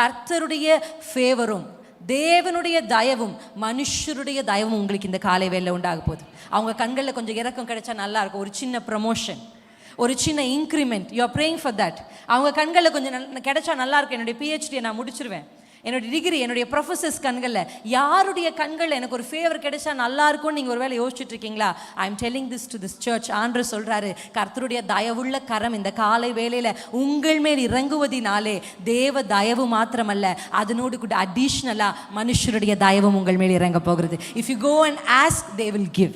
கர்த்தருடைய ஃபேவரும் தேவனுடைய தயவும் மனுஷருடைய தயவும் உங்களுக்கு இந்த காலை வேலை உண்டாக போகுது. அவங்க கண்களில் கொஞ்சம் இறக்கம் கிடைச்சா நல்லா இருக்கும். ஒரு சின்ன ப்ரமோஷன் ஒரு சின்ன increment you are praying for that அவங்க கண்களில் கொஞ்சம் நல்- கிடைச்சா நல்லா இருக்கும். என்னுடைய பிஹெச்டியை நான் முடிச்சிருவேன். என்னுடைய டிகிரி என்னுடைய ப்ரொஃபஸர்ஸ் கண்களில். யாருடைய கண்களில் எனக்கு ஒரு ஃபேவர் கிடைச்சா நல்லா இருக்கும்னு நீங்கள் ஒருவேளை யோசிச்சுட்டு இருக்கீங்களா I am telling this to this church and சொல்கிறாரு கர்த்தருடைய தயவுள்ள கரம் இந்த காலை வேலையில் உங்கள் மேல் இறங்குவதினாலே தேவ தயவு மாத்திரமல்ல அதனோடு கூட அடிஷ்னலாக மனுஷருடைய தயவும் உங்கள் மேல் இறங்க போகிறது. If you go and ask they will give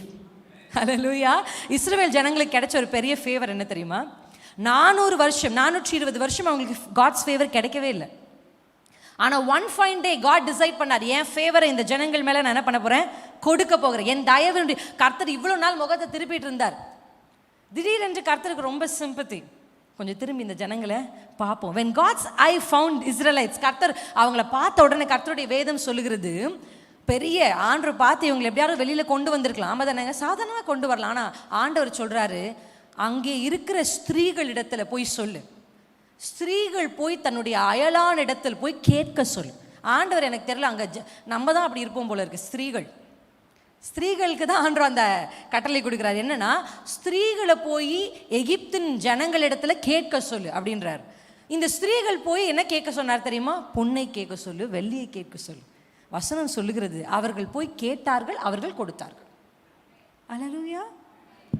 hallelujah Israel ஜனங்களுக்கு கிடைச்ச ஒரு பெரிய ஃபேவர் என்ன தெரியுமா? நானூறு வருஷம் நானூற்றி இருபது வருஷம் அவங்களுக்கு காட்ஸ் ஃபேவர் கிடைக்கவே இல்லை. ஆனால் one fine day God decide பண்ணார். என் ஃபேவரை இந்த ஜனங்கள் மேலே நான் என்ன பண்ண போகிறேன் கொடுக்க போகிறேன். என் தயவு கர்த்தர் இவ்வளோ நாள் முகத்தை திருப்பிட்டு இருந்தார். திடீரென்று கர்த்தருக்கு ரொம்ப சிம்பத்தி கொஞ்சம் திரும்பி இந்த ஜனங்களை பார்ப்போம். When God's I found Israelites கர்த்தர் அவங்கள பார்த்த உடனே கர்த்தருடைய வேதம் சொல்லுகிறது பெரிய ஆண்டு பார்த்து இவங்களை எப்படியாவது வெளியில் கொண்டு வந்திருக்கலாம். அதை நாங்கள் சாதாரணமாக கொண்டு வரலாம். ஆனால் ஆண்டவர் சொல்கிறாரு அங்கே இருக்கிற ஸ்திரீகளிடத்துல போய் சொல்லு. ஸ்திரீகள் போய் தன்னுடைய அயலான இடத்தில் போய் கேட்க சொல் ஆண்டவர் எனக்கு தெரியல அங்கே ஜ- நம்ம தான் அப்படி இருப்போம் போல இருக்கு ஸ்திரீகள். ஸ்திரீகளுக்கு தான் ஆண்டவர் அந்த கட்டளை கொடுக்குறாரு. என்னன்னா ஸ்திரீகளை போய் எகிப்தின் ஜனங்களிடத்துல கேட்க சொல்லு அப்படின்றார். இந்த ஸ்திரீகள் போய் என்ன கேட்க சொன்னார் தெரியுமா? பொன்னை கேட்க சொல்லு வெள்ளியை கேட்க சொல்லு. வசனம் சொல்லுகிறது அவர்கள் போய் கேட்டார்கள் அவர்கள் கொடுத்தார்கள். அலலுயா.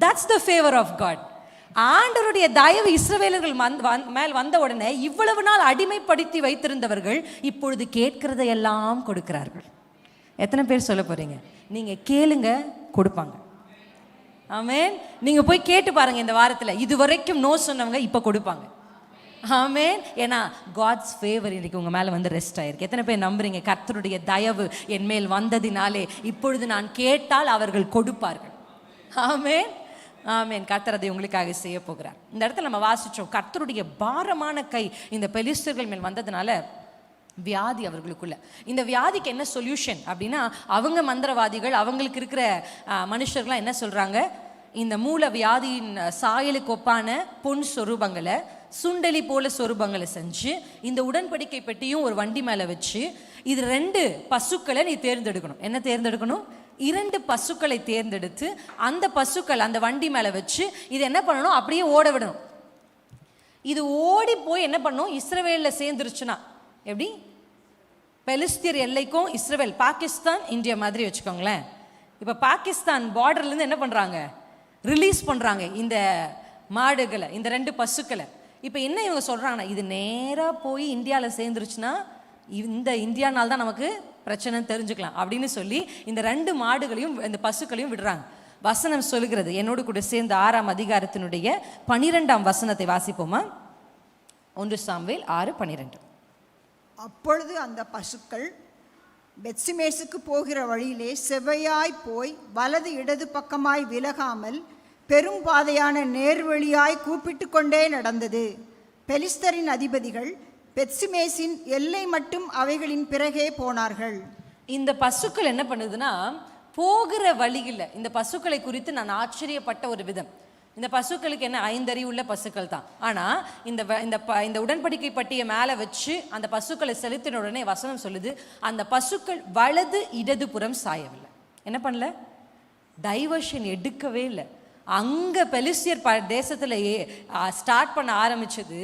That's the favour of God ஆண்டவருடைய தயவு இஸ்ரவேலர்கள் வந்- மேல் வந்த உடனே இவ்வளவு நாள் அடிமைப்படுத்தி வைத்திருந்தவர்கள் இப்பொழுது கேட்கிறதையெல்லாம் கொடுக்கிறார்கள். எத்தனை பேர் சொல்ல போறீங்க? நீங்க கேளுங்க கொடுப்பாங்க. ஆமேன். நீங்க போய் கேட்டு பாருங்க இந்த வாரத்தில். இது வரைக்கும் நோ சொன்னவங்க இப்ப கொடுப்பாங்க. ஆமேன். ஏன்னா காட்ஸ் ஃபேவர் இன்றைக்கி உங்கள் மேலே வந்து ரெஸ்ட் ஆயிருக்கு. எத்தனை பேர் நம்புறீங்க? கர்த்தருடைய தயவு என் மேல் வந்ததினாலே இப்பொழுது நான் கேட்டால் அவர்கள் கொடுப்பார்கள். ஆமேன். ஆமேன். கர்த்தர் அதை உங்களுக்காக செய்ய போகிறார் இந்த இடத்துல நம்ம வாசித்தோம் கர்த்தருடைய பாரமான கை இந்த பெலிஸ்டர்கள் மேல் வந்ததுனால வியாதி அவர்களுக்குள்ள. இந்த வியாதிக்கு என்ன சொல்யூஷன் அப்படின்னா அவங்க மந்திரவாதிகள் அவங்களுக்கு இருக்கிற மனுஷர்கள்லாம் என்ன சொல்கிறாங்க இந்த மூல வியாதியின் சாயலுக்கு ஒப்பான பொன் சொரூபங்களை சுண்டலி போல சொரூபங்களை செஞ்சு இந்த உடன்படிக்கை பெட்டியும் ஒரு வண்டி மேலே வச்சு இது ரெண்டு பசுக்களை நீ தேர்ந்தெடுக்கணும். என்ன தேர்ந்தெடுக்கணும்? இரண்டு பசுக்களை தேர்ந்தெடுத்து அந்த பசுக்கள் அந்த வண்டி மேலே வச்சு இது என்ன பண்ணணும்? அப்படியே ஓட விடணும். இது ஓடி போய் என்ன பண்ணும் இஸ்ரவேலில் சேர்ந்துருச்சுன்னா. எப்படி? பெலிஸ்தீர் எல்லைக்கும் இஸ்ரேல் பாகிஸ்தான் இந்தியா மாதிரி வச்சுக்கோங்களேன். இப்போ பாகிஸ்தான் பார்டர்லேருந்து என்ன பண்ணுறாங்க ரிலீஸ் பண்ணுறாங்க இந்த மாடுகளை இந்த ரெண்டு பசுக்களை. இப்போ என்ன இவங்க சொல்கிறாங்கன்னா இது நேராக போய் இந்தியாவில் சேர்ந்துருச்சுன்னா இந்த இந்தியானால் தான் நமக்கு பிரச்சனைன்னு தெரிஞ்சுக்கலாம். அப்படின்னு சொல்லி இந்த ரெண்டு மாடுகளையும் இந்த பசுக்களையும் விடுறாங்க. வசனம் சொல்லுகிறது. என்னோடு கூட சேர்ந்த ஆறாம் அதிகாரத்தினுடைய பனிரெண்டாம் வசனத்தை வாசிப்போமா? ஒன்று சாம்வேல் ஆறு பன்னிரெண்டு அப்பொழுது அந்த பசுக்கள் பெத்சிமேசுக்கு போகிற வழியிலே செவ்வையாய் போய் வலது இடது பக்கமாய் விலகாமல் பெரும் பாதையான நேர்வழியாய் கூப்பிட்டு கொண்டே நடந்தது. பெலிஸ்தரின் அதிபதிகள் பெத்சிமேசின் எல்லை மட்டும் அவைகளின் பிறகே போனார்கள். இந்த பசுக்கள் என்ன பண்ணுதுன்னா போகிற வழியில் இந்த பசுக்களை குறித்து நான் ஆச்சரியப்பட்ட ஒரு விதம். இந்த பசுக்களுக்கு என்ன ஐந்தறிவு உள்ள பசுக்கள் தான். ஆனால் இந்த வ- இந்த ப இந்த உடன்படிக்கை பட்டியை மேலே வச்சு அந்த பசுக்களை செலுத்தின உடனே வசனம் சொல்லுது அந்த பசுக்கள் வலது இடது புறம் சாயவில்லை. என்ன பண்ணல? டைவர்ஷன் எடுக்கவே இல்லை. அங்கே பெலிஸ்தியர் ப தேசத்தில் ஸ்டார்ட் பண்ண ஆரம்பிச்சது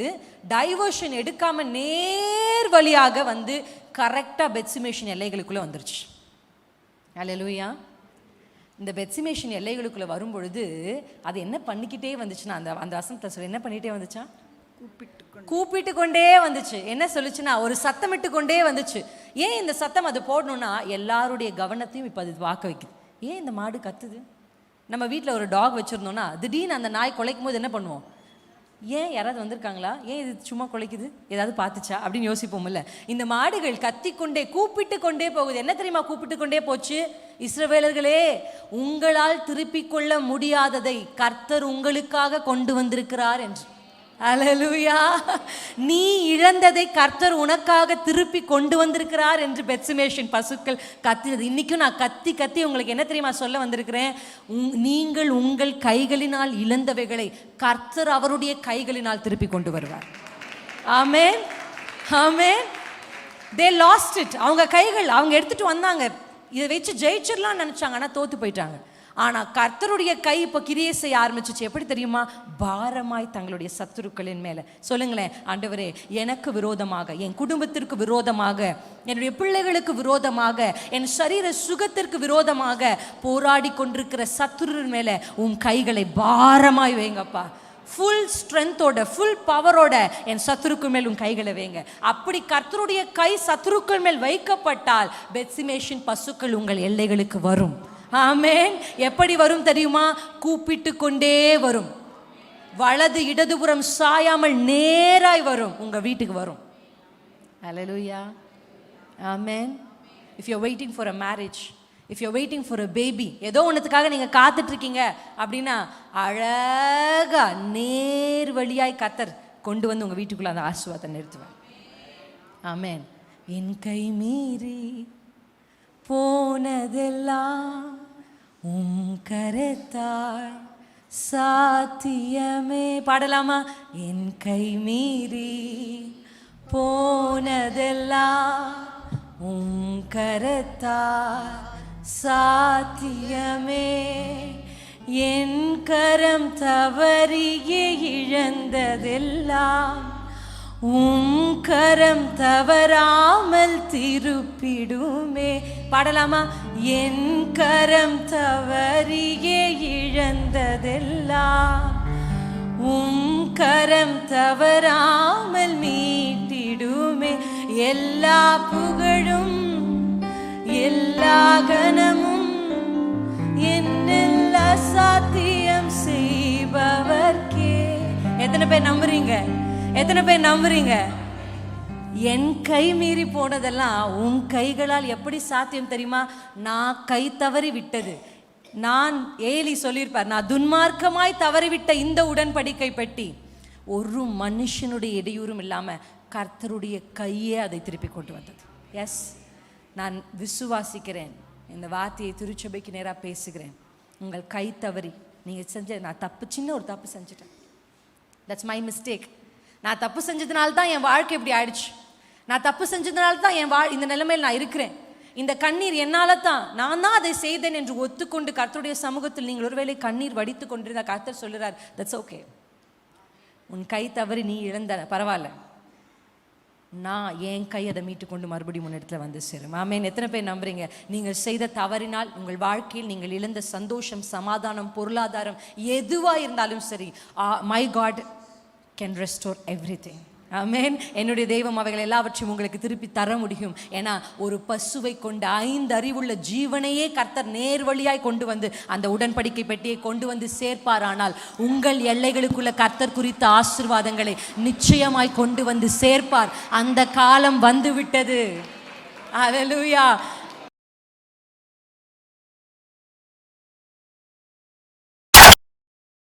டைவர்ஷன் எடுக்காம நேர் வழியாக வந்து கரெக்டாக பெட்சிமேஷன் எல்லைகளுக்குள்ளே வந்துருச்சு. அல்லேலூயா இந்த பெட்சிமேஷன் எல்லைகளுக்குள்ளே வரும்பொழுது அது என்ன பண்ணிக்கிட்டே வந்துச்சுன்னா அந்த அந்த வசனத்தை சொல்லி என்ன பண்ணிகிட்டே வந்துச்சா? கூப்பிட்டு கொண்டே வந்துச்சு. என்ன சொல்லுச்சுன்னா ஒரு சத்தமிட்டு கொண்டே வந்துச்சு. ஏன் இந்த சத்தம் அது போடணும்னா எல்லாருடைய கவனத்தையும் இப்போ அது வாக்க வைக்குது. ஏன் இந்த மாடு கத்துது? நம்ம வீட்டில் ஒரு டாக் வச்சுருந்தோம்னா திடீர்னு அந்த நாய் குலைக்கும் போது என்ன பண்ணுவோம்? ஏன் யாராவது வந்திருக்காங்களா? ஏன் இது சும்மா குலைக்குது? ஏதாவது பார்த்துச்சா? அப்படின்னு யோசிப்போம்ல. இந்த மாடுகள் கத்திக்கொண்டே கூப்பிட்டு கொண்டே போகுது. என்ன தெரியுமா? கூப்பிட்டு கொண்டே போச்சு. இஸ்ரவேலர்களே உங்களால் திருப்பிக் கொள்ள முடியாததை கர்த்தர் உங்களுக்காக கொண்டு வந்திருக்கிறார் என்று. அல்லேலூயா நீ இழந்ததை கர்த்தர் உனக்காக திருப்பி கொண்டு வந்திருக்கிறார் என்று பெட்சிமேஷன் பசுக்கள் கத்தினது. இன்னைக்கும் நான் கத்தி கத்தி உங்களுக்கு என்ன தெரியுமா சொல்ல வந்திருக்கிறேன்? உங்- நீங்கள் உங்கள் கைகளினால் இழந்தவைகளை கர்த்தர் அவருடைய கைகளினால் திருப்பி கொண்டு வருவார். ஆமேன் ஆமென் தே லாஸ்ட் இட் அவங்க கைகள் அவங்க எடுத்துட்டு வந்தாங்க. இதை வச்சு ஜெயிச்சிடலாம்னு நினைச்சாங்க ஆனால் தோத்து போயிட்டாங்க. ஆனால் கர்த்தருடைய கை இப்போ கிரியை செய்ய ஆரம்பிச்சிச்சு. எப்படி தெரியுமா? பாரமாய் தங்களுடைய சத்துருக்களின் மேலே. சொல்லுங்களேன் ஆண்டவரே எனக்கு விரோதமாக என் குடும்பத்திற்கு விரோதமாக என்னுடைய பிள்ளைகளுக்கு விரோதமாக என் சரீர சுகத்திற்கு விரோதமாக போராடி கொண்டிருக்கிற சத்துருன் மேலே உன் கைகளை பாரமாய் வைங்கப்பா. ஃபுல் ஸ்ட்ரென்த்தோட ஃபுல் பவரோட என் சத்துருக்கள் மேல் உன் கைகளை வைங்க. அப்படி கர்த்தருடைய கை சத்துருக்கள் மேல் வைக்கப்பட்டால் பெட்சிமேஷன் பசுக்கள் உங்கள் எல்லைகளுக்கு வரும். ஆமேன். எப்படி வரும் தெரியுமா? கூப்பிட்டு கொண்டே வரும். வலது இடதுபுறம் சாயாமல் நேராய் வரும். உங்க வீட்டுக்கு வரும். அலலூயா ஆமேன் if you waiting for a marriage if you waiting for a baby ஏதோ ஒன்றுத்துக்காக நீங்கள் காத்துட்ருக்கீங்க அப்படின்னா அழகா நேர் வழியாய் கத்தர் கொண்டு வந்து உங்கள் வீட்டுக்குள்ளே அந்த ஆசுவாதத்தை நிறுத்துவேன் ஆமேன் என் கை மீறி போனதெல்லாம் உம் கரத்தாய் சாத்தியமே. பாடலாமா? என் கை மீறி போனதெல்லாம் உம் கரத்தாய் சாத்தியமே. என் கரம் தவறியே இழந்ததெல்லாம் உம் கரம் தவறாமல் திருப்பிடுமே. பாடலாமா? என் கரம் தவறியே இழந்ததெல்லாம். உம் கரம் தவறாமல் மீட்டிடுமே. எல்லா புகழும் எல்லா கனமும் என்னெல்ல சாத்தியம் செய்பவர்க்கே. எத்தனை பேர் நம்புறீங்க? எத்தனை பேர் நம்புறீங்க? என் கை மீறி போனதெல்லாம் உன் கைகளால் எப்படி சாத்தியம் தெரியுமா? நான் கை தவறி விட்டது. நான் ஏலி சொல்லியிருப்பார் நான் துன்மார்க்கமாய் தவறிவிட்ட இந்த உடன்படிக்கை பெட்டி. ஒரு மனுஷனுடைய இடையூறும் இல்லாமல் கர்த்தருடைய கையே அதை திருப்பி கொண்டு வந்தது. எஸ் நான் விசுவாசிக்கிறேன். இந்த வார்த்தையை திருச்சபைக்கு நேராக பேசுகிறேன். உங்கள் கை தவறி நீங்கள் செஞ்ச நான் தப்பு சின்ன ஒரு தப்பு செஞ்சுட்டேன். தட்ஸ் மை மிஸ்டேக் நான் தப்பு செஞ்சதுனால தான் என் வாழ்க்கை இப்படி ஆயிடுச்சு. நான் தப்பு செஞ்சதுனால தான் என் வாழ் இந்த நிலைமையில் நான் இருக்கிறேன். இந்த கண்ணீர் என்னால் தான் நான் தான் அதை செய்தேன் என்று ஒத்துக்கொண்டு கர்த்தருடைய சமூகத்தில் நீங்கள் ஒருவேளை கண்ணீர் வடித்து கொண்டிருந்த கர்த்தர் சொல்லுறார் தட்ஸ் ஓகே உன் கை தவறி நீ இழந்த பரவாயில்ல. நான் என் கை அதை மீட்டு கொண்டு மறுபடியும் இடத்துல வந்து சேரும். ஆமேன். எத்தனை பேர் நம்புறீங்க? நீங்கள் செய்த தவறினால் உங்கள் வாழ்க்கையில் நீங்கள் இழந்த சந்தோஷம் சமாதானம் பொருளாதாரம் எதுவாக இருந்தாலும் சரி my God can restore everything ஆமேன் என்னுடைய தெய்வம் அவைகள் எல்லாவற்றையும் உங்களுக்கு திருப்பி தர முடியும். ஏன்னா ஒரு பசுவை கொண்ட ஐந்து அறிவுள்ள ஜீவனையே கர்த்தர் நேர் வழியாய் கொண்டு வந்து அந்த உடன்படிக்கை பெட்டியை கொண்டு வந்து சேர்ப்பாரானால் உங்கள் எல்லைகளுக்குள்ள கர்த்தர் குறித்த ஆசிர்வாதங்களை நிச்சயமாய் கொண்டு வந்து சேர்ப்பார். அந்த காலம் வந்துவிட்டது. விட்டது